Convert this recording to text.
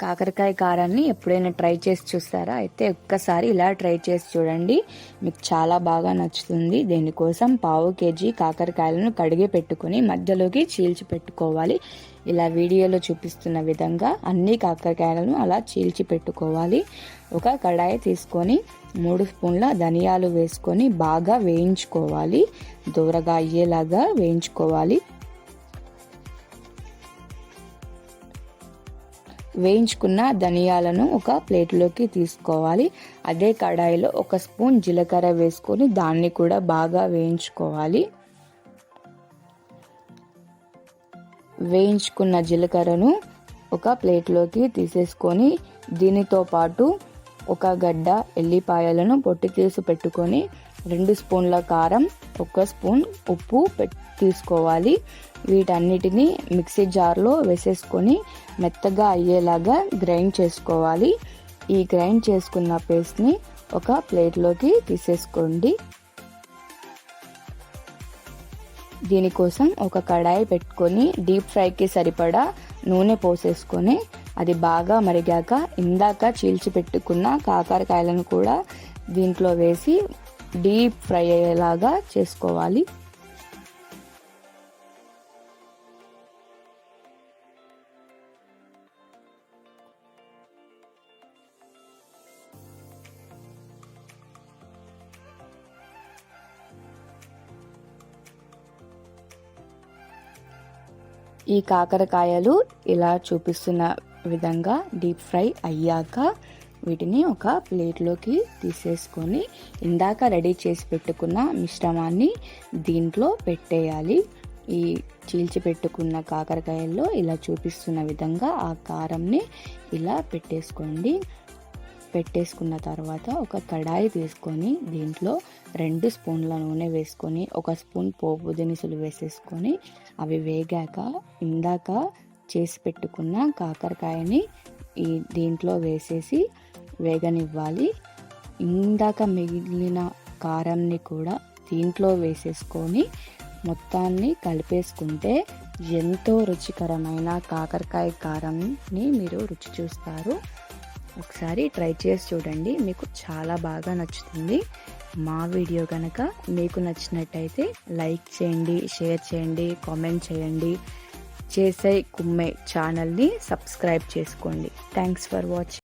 కాకరకాయ కారాన్ని ఎప్పుడైనా ట్రై చేసి చూస్తారా అయితే ఒక్కసారి ఇలా ట్రై చేసి చూడండి. మీకు చాలా బాగా నచ్చుతుంది. దీనికోసం పావు కేజీ కాకరకాయలను కడిగి పెట్టుకొని మధ్యలోకి చీల్చి పెట్టుకోవాలి. ఇలా వీడియోలో చూపిస్తున్న విధంగా అన్ని కాకరకాయలను అలా చీల్చి పెట్టుకోవాలి. ఒక కడాయి తీసుకొని మూడు స్పూన్ల ధనియాలు వేసుకొని బాగా వేయించుకోవాలి. దూరగా అయ్యేలాగా వేయించుకోవాలి. వేయించుకున్న ధనియాలను ఒక ప్లేట్లోకి తీసుకోవాలి. అదే కడాయిలో ఒక స్పూన్ జీలకర్ర వేసుకొని దాన్ని కూడా బాగా వేయించుకోవాలి. వేయించుకున్న జీలకర్రను ఒక ప్లేట్లోకి తీసేసుకొని దీనితో పాటు ఒక గడ్డ ఎల్లిపాయలను పొట్టి తీసి పెట్టుకొని రెండు స్పూన్ల కారం ఒక స్పూన్ ఉప్పు తీసుకోవాలి. వీటన్నిటిని మిక్సీ జార్లో వేసేసుకొని మెత్తగా అయ్యేలాగా గ్రైండ్ చేసుకోవాలి. ఈ గ్రైండ్ చేసుకున్న పేస్ట్ని ఒక ప్లేట్లోకి తీసేసుకోండి. దీనికోసం ఒక కడాయి పెట్టుకొని డీప్ ఫ్రైకి సరిపడా నూనె పోసేసుకొని అది బాగా మరిగాక ఇందాక చీల్చి పెట్టుకున్న కాకరకాయలను కూడా దీంట్లో వేసి డీప్ ఫ్రై అయ్యేలాగా చేసుకోవాలి. ఈ కాకరకాయలు ఇలా చూపిస్తున్న విధంగా డీప్ ఫ్రై అయ్యాక వీటిని ఒక ప్లేట్లోకి తీసేసుకొని ఇందాక రెడీ చేసి పెట్టుకున్న మిశ్రమాన్ని దీంట్లో పెట్టేయాలి. ఈ చీల్చి పెట్టుకున్న కాకరకాయల్లో ఇలా చూపిస్తున్న విధంగా ఆ కారంని ఇలా పెట్టేసుకోండి. పెట్టేసుకున్న తర్వాత ఒక కడాయి తీసుకొని దీంట్లో రెండు స్పూన్ల నూనె వేసుకొని ఒక స్పూన్ పోపు దినుసులు వేసేసుకొని అవి వేగాక ఇందాక చేసి పెట్టుకున్న కాకరకాయని ఈ దీంట్లో వేసేసి వేగనివ్వాలి. ఇందాక మిగిలిన కారంని కూడా దీంట్లో వేసేసుకొని మొత్తాన్ని కలిపేసుకుంటే ఎంతో రుచికరమైన కాకరకాయ కారంని మీరు రుచి చూస్తారు. ఒకసారి ట్రై చేసి చూడండి. మీకు చాలా బాగా నచ్చుతుంది. మా వీడియో కనుక మీకు నచ్చినట్టయితే లైక్ చేయండి షేర్ చేయండి కామెంట్ చేయండి. చేసే కుమ్మే ఛానల్ని సబ్స్క్రైబ్ చేసుకోండి. Thanks for watching